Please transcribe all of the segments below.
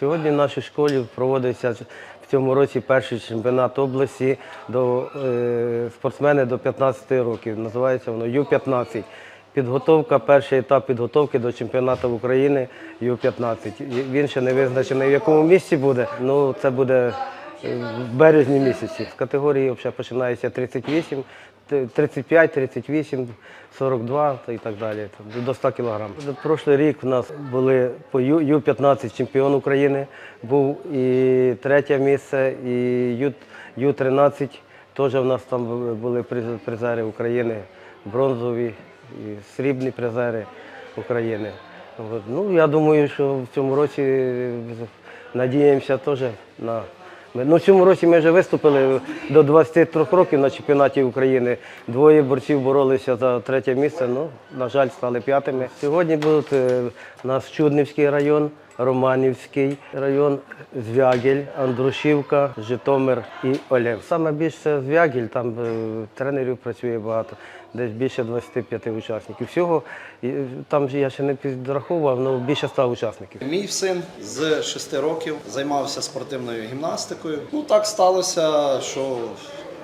Сьогодні в нашій школі проводиться в цьому році перший чемпіонат області до е, спортсмени до 15 років. Називається воно Ю-15. Підготовка, перший етап підготовки до чемпіонату України Ю-15. Він ще не визначений, в якому місці буде. Ну, це буде в березні місяці. З категорії взагалі починається 38, 35, 38, 42 і так далі, до 100 кг. Прошлий рік в нас були по Ю- Ю-15 чемпіон України, був і третє місце, і Ю- Ю-13 теж в нас там були призери України, бронзові і срібні призери України. Ну, я думаю, що в цьому році е, надіємося теж на. Ну, в цьому році ми вже виступили до 23 років на чемпіонаті України. Двоє борців боролися за третє місце, ну, на жаль, стали п'ятими. Сьогодні будуть е, у нас Чуднівський район, Романівський район, Звягіль, Андрушівка, Житомир і Олев. Саме більше Звягіль, там е, тренерів працює багато, десь більше 25 учасників. Всього е, там я ще не підраховував, але більше 100 учасників. Мій син з 6 років займався спортивною гімнастикою. Ну так сталося, що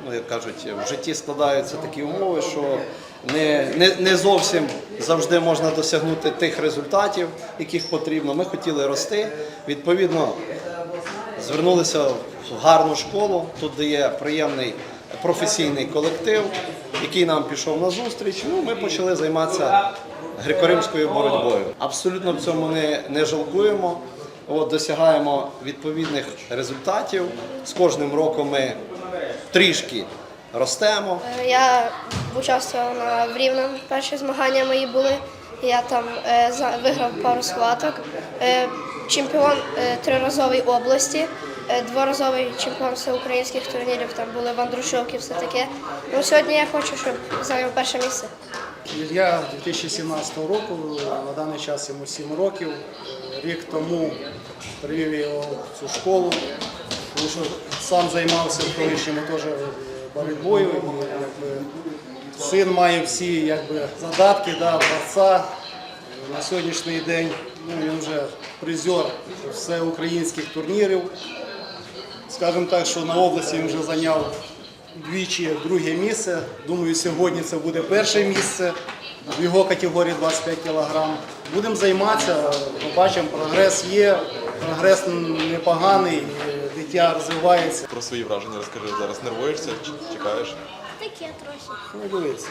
ну як кажуть, в житті складаються такі умови, що не, не, не зовсім завжди можна досягнути тих результатів, яких потрібно. Ми хотіли рости. Відповідно, звернулися в гарну школу, тут є приємний професійний колектив, який нам пішов на зустріч. Ну, ми почали займатися греко-римською боротьбою. Абсолютно в цьому не, не жалкуємо. От, досягаємо відповідних результатів. З кожним роком ми трішки ростемо. Я участвувала на в Рівному. Перші змагання мої були. Я там е, виграв пару схваток. Е, чемпіон е, триразовий області, е, дворазовий чемпіон всеукраїнських турнірів. Там були в Андрушовки, все таке. Ну, сьогодні я хочу, щоб зайняв перше місце. Ілля 2017 року, на даний час йому 7 років. Рік тому привів його в цю школу, тому що сам займався в колишньому теж боротьбою. І, якби, син має всі якби, задатки да, борця. На сьогоднішній день ну, він вже призер всеукраїнських турнірів. Скажімо так, що на області він вже зайняв двічі друге місце. Думаю, сьогодні це буде перше місце в його категорії 25 кг. Будемо займатися, побачимо, прогрес є, прогрес непоганий, дитя розвивається. Про свої враження розкажи зараз. Нервуєшся? Чи- Чекаєш? Таке трохи. Хвилюється.